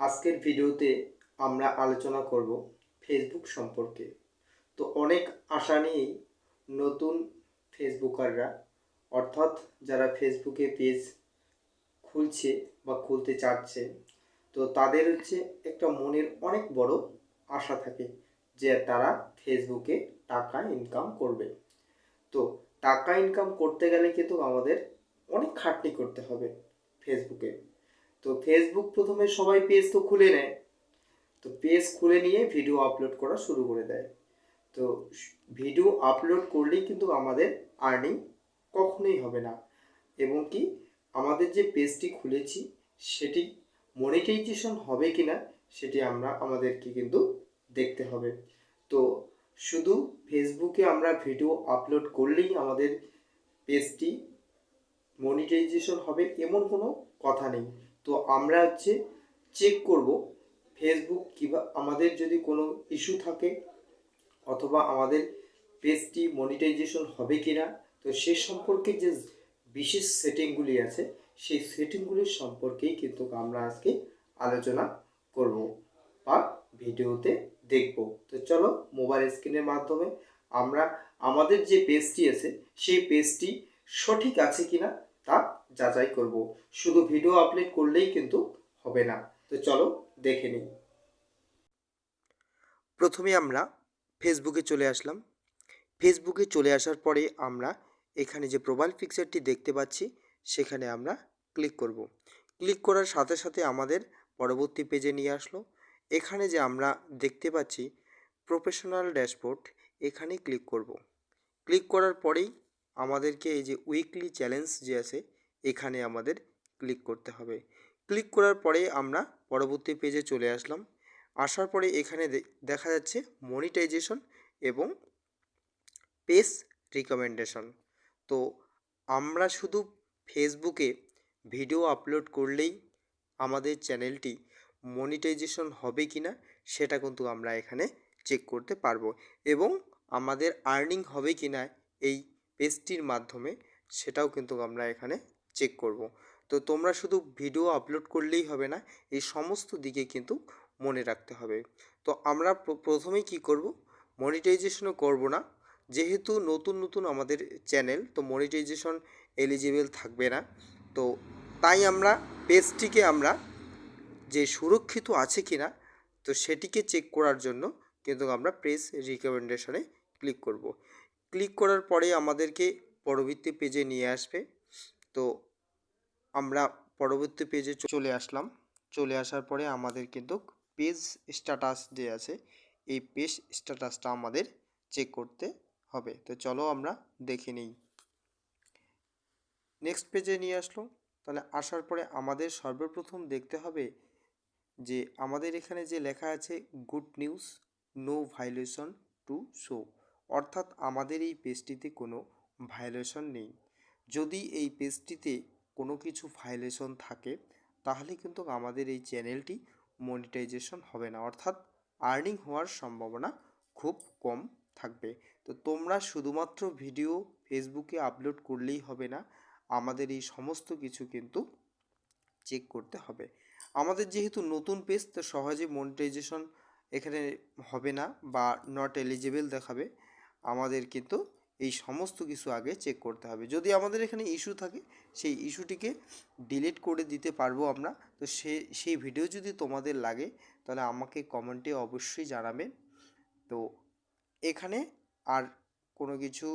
আজকের ভিডিওতে আমরা আলোচনা করব ফেসবুক সম্পর্কে। তো অনেক আশা নিয়েই নতুন ফেসবুকাররা, অর্থাৎ যারা ফেসবুকে পেজ খুলছে বা খুলতে চাচ্ছে, তো তাদের হচ্ছে একটা মনের অনেক বড় আশা থাকে যে তারা ফেসবুকে টাকা ইনকাম করবে। তো টাকা ইনকাম করতে গেলে কিন্তু আমাদের অনেক খাটনি করতে হবে ফেসবুকে। তো ফেসবুক প্রথমে সবাই পেজ তো খুলে নেয়। তো পেজ খুলে নিয়ে ভিডিও আপলোড করা শুরু করে দেয়। তো ভিডিও আপলোড করলেই কিন্তু আমাদের আর্নিং কখনোই হবে না। এবং কি আমাদের যে পেজটি খুলেছি, সেটি মনিটাইজেশন হবে কি না সেটি আমরা আমাদেরকে কিন্তু দেখতে হবে। তো শুধু ফেসবুকে আমরা ভিডিও আপলোড করলেই আমাদের পেজটি মনিটাইজেশন হবে, এমন কোনো কথা নেই। তো আমরা হচ্ছে চেক করব ফেসবুক কিবা আমাদের যদি কোনো ইস্যু থাকে অথবা আমাদের পেজটি মনিটাইজেশন হবে কি না তো সে সম্পর্কে যে বিশেষ সেটিংগুলি আছে, সেই সেটিংগুলির সম্পর্কেই কিন্তু আমরা আজকে আলোচনা করব বা ভিডিওতে দেখব। তো চলো মোবাইল স্ক্রিনের মাধ্যমে আমরা আমাদের যে পেজটি আছে, সেই পেজটি সঠিক আছে কিনা যাচাই করব। শুধু ভিডিও আপলোড করলেই কিন্তু হবে না। তো চলো দেখে নিই। প্রথমে আমরা ফেসবুকে চলে আসলাম। ফেসবুকে চলে আসার পরে আমরা এখানে যে প্রোফাইল পিকচারটি দেখতে পাচ্ছি, সেখানে আমরা ক্লিক করব। ক্লিক করার সাথে সাথে আমাদের পরবর্তী পেজে নিয়ে আসলো। এখানে যে আমরা দেখতে পাচ্ছি প্রফেশনাল ড্যাশবোর্ড এখানে ক্লিক করব। ক্লিক করার পরেই আমাদেরকে এই যে উইকলি চ্যালেঞ্জ যে আছে এখানে আমাদের ক্লিক করতে হবে। ক্লিক করার পরে আমরা পরবর্তী পেজে চলে আসলাম। আসার পরে এখানে দেখা যাচ্ছে মনিটাইজেশন এবং পেজ রিকমেন্ডেশন তো আমরা শুধু ফেসবুকে ভিডিও আপলোড করলেই আমাদের চ্যানেলটি মনিটাইজেশন হবে কি না সেটা কিন্তু আমরা এখানে চেক করতে পারব এবং আমাদের আর্নিং হবে কি না এই পেজটির মাধ্যমে সেটাও কিন্তু আমরা এখানে চেক করব। তো তোমরা শুধু ভিডিও আপলোড করলেই হবে না, এই সমস্ত দিকে কিন্তু মনে রাখতে হবে। তো আমরা প্রথমেই কি করব? মনিটাইজেশনও করব না। যেহেতু নতুন নতুন আমাদের চ্যানেল তো মনিটাইজেশন এলিজিবল থাকবে না। তো তাই আমরা পেজটিকে আমরা যে সুরক্ষিত আছে কি না তো সেটিকে চেক করার জন্য কিন্তু আমরা প্রেস রিকমেন্ডেশনে ক্লিক করব। ক্লিক করার পরে আমাদেরকে পরবর্তী পেজে নিয়ে আসবে। তো আমরা পরবর্তী পেজে চলে আসলাম। চলে আসার পরে আমাদের কিন্তু পেজ স্ট্যাটাস যে আছে। এই পেজ স্ট্যাটাসটা আমাদের চেক করতে হবে। তো চলো আমরা দেখে নিই। নেক্সট পেজে নিয়ে আসলো। তাহলে আসার পরে আমাদের সর্বপ্রথম দেখতে হবে যে আমাদের এখানে যে লেখা আছে good news no violation to show অর্থাৎ আমাদের এই পেজটিতে কোনো ভায়োলেশন নেই। যদি এই পেজটিতে কোনো কিছু ভায়োলেশন থাকে, তাহলে কিন্তু আমাদের এই চ্যানেলটি মনিটাইজেশন হবে না। অর্থাৎ আর্নিং হওয়ার সম্ভাবনা খুব কম থাকবে। তো তোমরা শুধুমাত্র ভিডিও ফেসবুকে আপলোড করলেই হবে না, আমাদের এই সমস্ত কিছু কিন্তু চেক করতে হবে। আমাদের যেহেতু নতুন পেজ তো সহজে মনিটাইজেশন এখানে হবে না বা নট এলিজিবল দেখাবে। আমাদের কিন্তু এই সমস্ত কিছু আগে চেক করতে হবে। যদি আমাদের এখানে ইস্যু থাকে, সেই ইস্যুটিকে ডিলিট করে দিতে পারব আমরা। তো সে, সেই ভিডিও যদি তোমাদের লাগে, তাহলে আমাকে কমেন্টে অবশ্যই জানাবেন। তো এখানে আর কোনো কিছু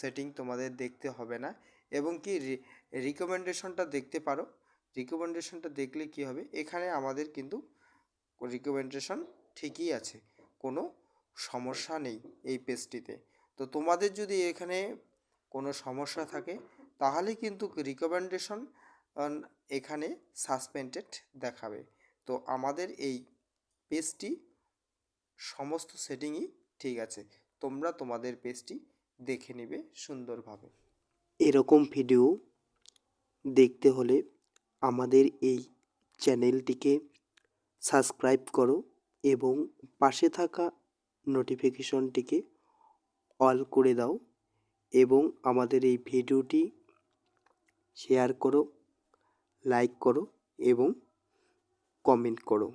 সেটিং তোমাদের দেখতে হবে না। এবং কি রিকমেন্ডেশনটা দেখতে পারো। রিকমেন্ডেশনটা দেখলে কি হবে? এখানে আমাদের কিন্তু রিকমেন্ডেশন ঠিকই আছে। কোনো সমস্যা নেই এই পেজটিতে তো তোমাদের যদি এখানে কোনো সমস্যা থাকে, তাহলে কিন্তু রিকমেন্ডেশন এখানে সাসপেন্ডেড দেখাবে। তো আমাদের এই পেজটি সমস্ত সেটিংই ঠিক আছে। তোমরা তোমাদের পেজটি দেখে নেবে সুন্দরভাবে। এরকম ভিডিও দেখতে হলে আমাদের এই চ্যানেলটিকে সাবস্ক্রাইব করো এবং পাশে থাকা নোটিফিকেশনটিকে অল করে দাও এবং আমাদের এই ভিডিওটি শেয়ার করো লাইক করো এবং কমেন্ট করো।